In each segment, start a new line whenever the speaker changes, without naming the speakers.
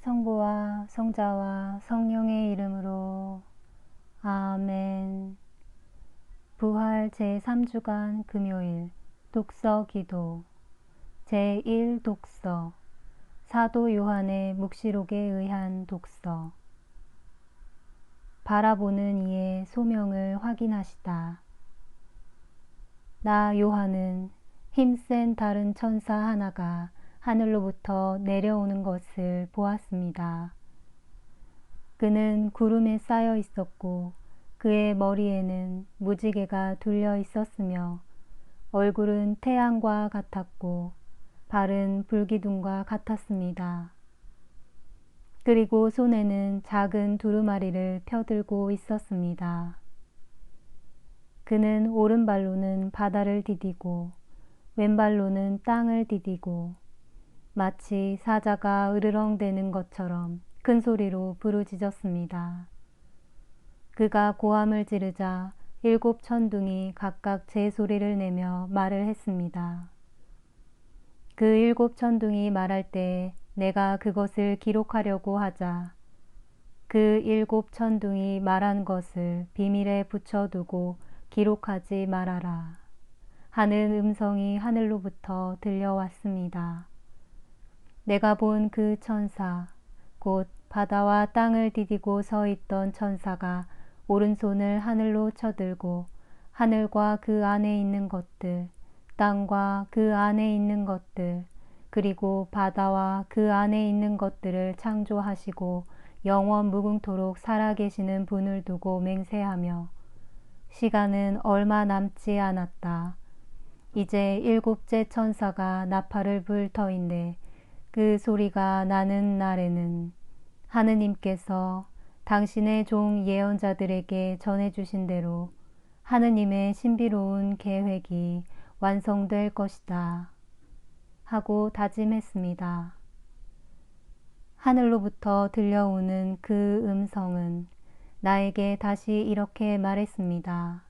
성부와 성자와 성령의 이름으로 아멘. 부활 제3주간 금요일 독서 기도 제1 독서 사도 요한의 묵시록에 의한 독서 바라보는 이의 소명을 확인하시다. 나 요한은 힘센 다른 천사 하나가 하늘로부터 내려오는 것을 보았습니다. 그는 구름에 쌓여 있었고 그의 머리에는 무지개가 둘려 있었으며 얼굴은 태양과 같았고 발은 불기둥과 같았습니다. 그리고 손에는 작은 두루마리를 펴들고 있었습니다. 그는 오른발로는 바다를 디디고 왼발로는 땅을 디디고 마치 사자가 으르렁대는 것처럼 큰 소리로 부르짖었습니다. 그가 고함을 지르자 일곱 천둥이 각각 제 소리를 내며 말을 했습니다. 그 일곱 천둥이 말할 때 내가 그것을 기록하려고 하자 그 일곱 천둥이 말한 것을 비밀에 붙여두고 기록하지 말아라 하는 음성이 하늘로부터 들려왔습니다. 내가 본 그 천사, 곧 바다와 땅을 디디고 서 있던 천사가 오른손을 하늘로 쳐들고 하늘과 그 안에 있는 것들, 땅과 그 안에 있는 것들, 그리고 바다와 그 안에 있는 것들을 창조하시고 영원 무궁토록 살아계시는 분을 두고 맹세하며 시간은 얼마 남지 않았다. 이제 일곱째 천사가 나팔을 불 터인데 그 소리가 나는 날에는 하느님께서 당신의 종 예언자들에게 전해주신 대로 하느님의 신비로운 계획이 완성될 것이다. 하고 다짐했습니다. 하늘로부터 들려오는 그 음성은 나에게 다시 이렇게 말했습니다.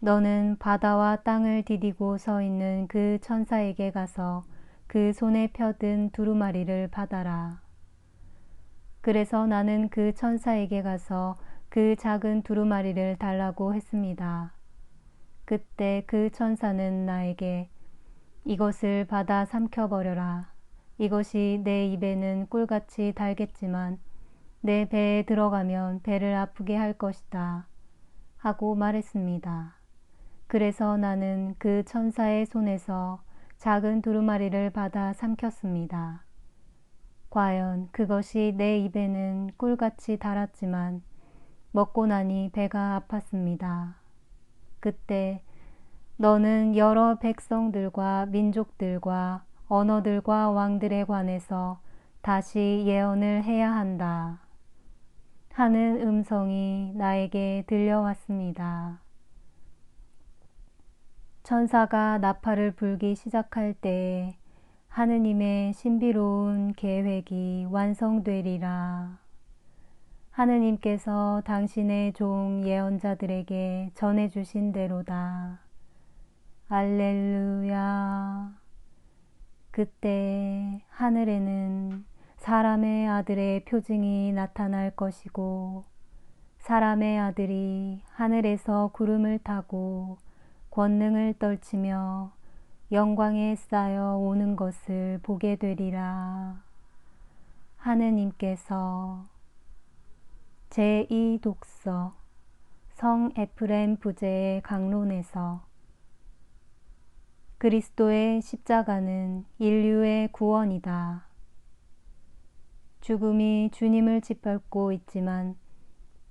너는 바다와 땅을 디디고 서 있는 그 천사에게 가서 그 손에 펴든 두루마리를 받아라. 그래서 나는 그 천사에게 가서 그 작은 두루마리를 달라고 했습니다. 그때 그 천사는 나에게 이것을 받아 삼켜버려라. 이것이 내 입에는 꿀같이 달겠지만 내 배에 들어가면 배를 아프게 할 것이다. 하고 말했습니다. 그래서 나는 그 천사의 손에서 작은 두루마리를 받아 삼켰습니다. 과연 그것이 내 입에는 꿀같이 달았지만 먹고 나니 배가 아팠습니다. 그때 너는 여러 백성들과 민족들과 언어들과 왕들에 관해서 다시 예언을 해야 한다. 하는 음성이 나에게 들려왔습니다. 천사가 나팔을 불기 시작할 때 하느님의 신비로운 계획이 완성되리라. 하느님께서 당신의 종 예언자들에게 전해주신 대로다. 알렐루야. 그때 하늘에는 사람의 아들의 표징이 나타날 것이고 사람의 아들이 하늘에서 구름을 타고 권능을 떨치며 영광에 쌓여 오는 것을 보게 되리라. 하느님께서 제2독서 성 에프렘 부제의 강론에서 그리스도의 십자가는 인류의 구원이다. 죽음이 주님을 짓밟고 있지만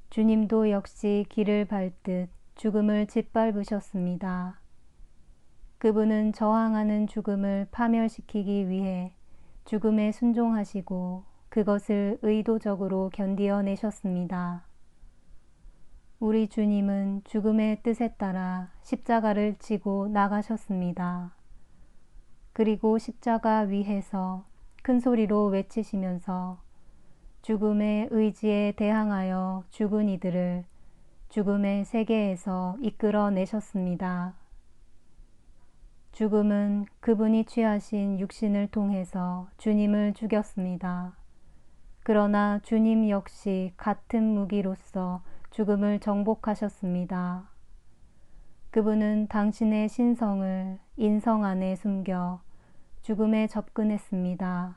주님도 역시 길을 밟듯 죽음을 짓밟으셨습니다. 그분은 저항하는 죽음을 파멸시키기 위해 죽음에 순종하시고 그것을 의도적으로 견디어내셨습니다. 우리 주님은 죽음의 뜻에 따라 십자가를 지고 나가셨습니다. 그리고 십자가 위에서 큰 소리로 외치시면서 죽음의 의지에 대항하여 죽은 이들을 죽음의 세계에서 이끌어내셨습니다. 죽음은 그분이 취하신 육신을 통해서 주님을 죽였습니다. 그러나 주님 역시 같은 무기로서 죽음을 정복하셨습니다. 그분은 당신의 신성을 인성 안에 숨겨 죽음에 접근했습니다.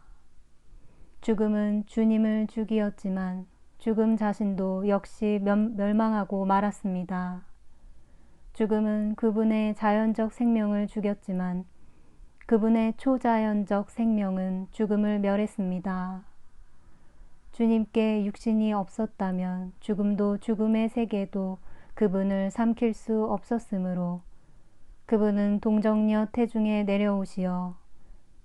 죽음은 주님을 죽이었지만 죽음 자신도 역시 멸망하고 말았습니다. 죽음은 그분의 자연적 생명을 죽였지만 그분의 초자연적 생명은 죽음을 멸했습니다. 주님께 육신이 없었다면 죽음도 죽음의 세계도 그분을 삼킬 수 없었으므로 그분은 동정녀 태중에 내려오시어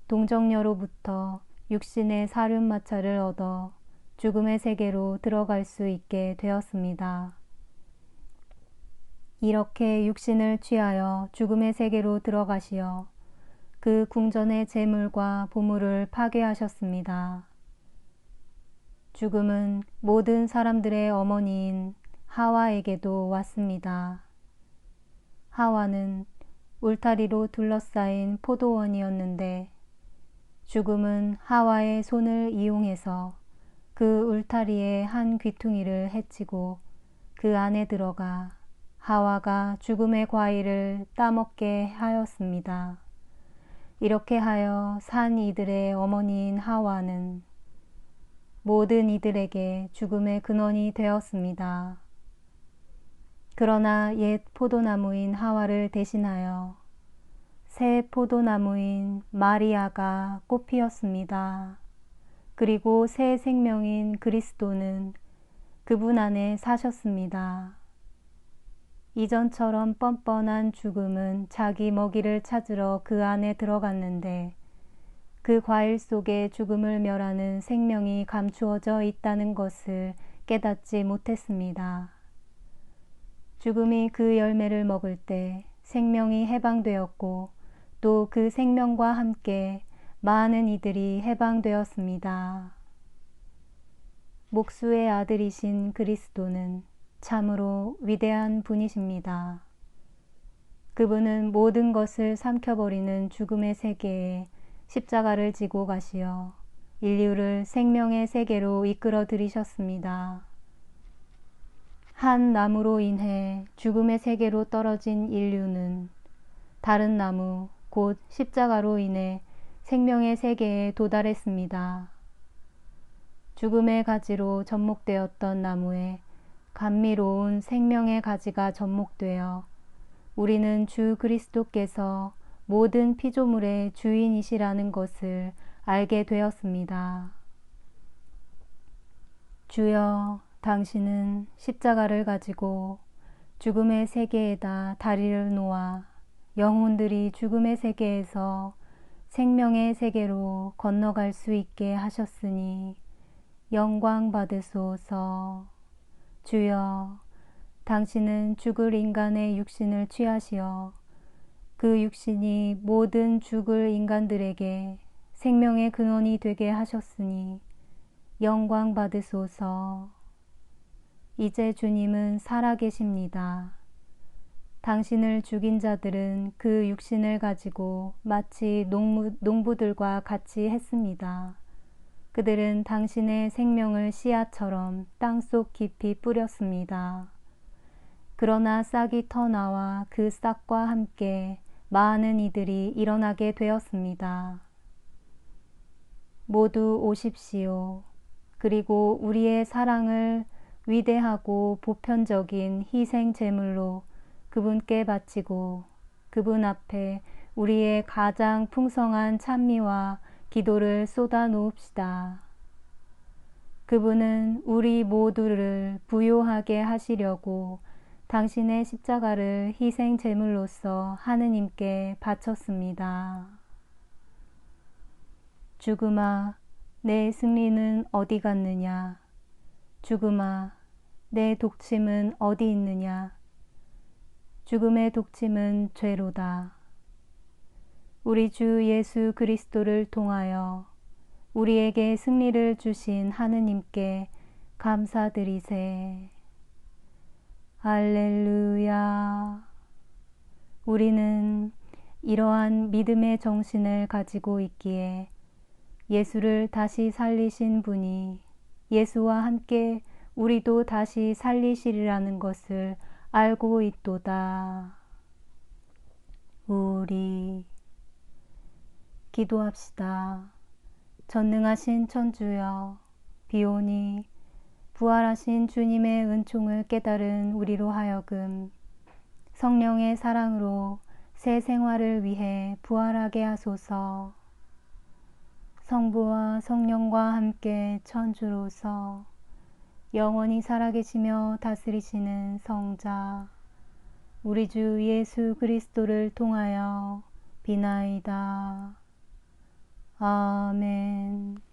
동정녀로부터 육신의 사륜마차를 얻어 죽음의 세계로 들어갈 수 있게 되었습니다. 이렇게 육신을 취하여 죽음의 세계로 들어가시어 그 궁전의 재물과 보물을 파괴하셨습니다. 죽음은 모든 사람들의 어머니인 하와에게도 왔습니다. 하와는 울타리로 둘러싸인 포도원이었는데 죽음은 하와의 손을 이용해서 그 울타리의 한 귀퉁이를 해치고 그 안에 들어가 하와가 죽음의 과일을 따먹게 하였습니다. 이렇게 하여 산 이들의 어머니인 하와는 모든 이들에게 죽음의 근원이 되었습니다. 그러나 옛 포도나무인 하와를 대신하여 새 포도나무인 마리아가 꽃피었습니다. 그리고 새 생명인 그리스도는 그분 안에 사셨습니다. 이전처럼 뻔뻔한 죽음은 자기 먹이를 찾으러 그 안에 들어갔는데 그 과일 속에 죽음을 멸하는 생명이 감추어져 있다는 것을 깨닫지 못했습니다. 죽음이 그 열매를 먹을 때 생명이 해방되었고 또 그 생명과 함께 많은 이들이 해방되었습니다. 목수의 아들이신 그리스도는 참으로 위대한 분이십니다. 그분은 모든 것을 삼켜버리는 죽음의 세계에 십자가를 지고 가시어 인류를 생명의 세계로 이끌어 들이셨습니다. 한 나무로 인해 죽음의 세계로 떨어진 인류는 다른 나무, 곧 십자가로 인해 생명의 세계에 도달했습니다. 죽음의 가지로 접목되었던 나무에 감미로운 생명의 가지가 접목되어 우리는 주 그리스도께서 모든 피조물의 주인이시라는 것을 알게 되었습니다. 주여, 당신은 십자가를 가지고 죽음의 세계에다 다리를 놓아 영혼들이 죽음의 세계에서 생명의 세계로 건너갈 수 있게 하셨으니 영광 받으소서. 주여, 당신은 죽을 인간의 육신을 취하시어 그 육신이 모든 죽을 인간들에게 생명의 근원이 되게 하셨으니 영광 받으소서. 이제 주님은 살아계십니다. 당신을 죽인 자들은 그 육신을 가지고 마치 농부, 농부들과 같이 했습니다. 그들은 당신의 생명을 씨앗처럼 땅속 깊이 뿌렸습니다. 그러나 싹이 터나와 그 싹과 함께 많은 이들이 일어나게 되었습니다. 모두 오십시오. 그리고 우리의 사랑을 위대하고 보편적인 희생 제물로 그분께 바치고 그분 앞에 우리의 가장 풍성한 찬미와 기도를 쏟아 놓읍시다. 그분은 우리 모두를 부요하게 하시려고 당신의 십자가를 희생 제물로서 하느님께 바쳤습니다. 죽음아, 내 승리는 어디 갔느냐? 죽음아, 내 독침은 어디 있느냐? 죽음의 독침은 죄로다. 우리 주 예수 그리스도를 통하여 우리에게 승리를 주신 하느님께 감사드리세. 할렐루야. 우리는 이러한 믿음의 정신을 가지고 있기에 예수를 다시 살리신 분이 예수와 함께 우리도 다시 살리시리라는 것을 알고 있도다. 우리 기도합시다. 전능하신 천주여, 비오니 부활하신 주님의 은총을 깨달은 우리로 하여금 성령의 사랑으로 새 생활을 위해 부활하게 하소서. 성부와 성령과 함께 천주로서 영원히 살아계시며 다스리시는 성자 우리 주 예수 그리스도를 통하여 비나이다. 아멘.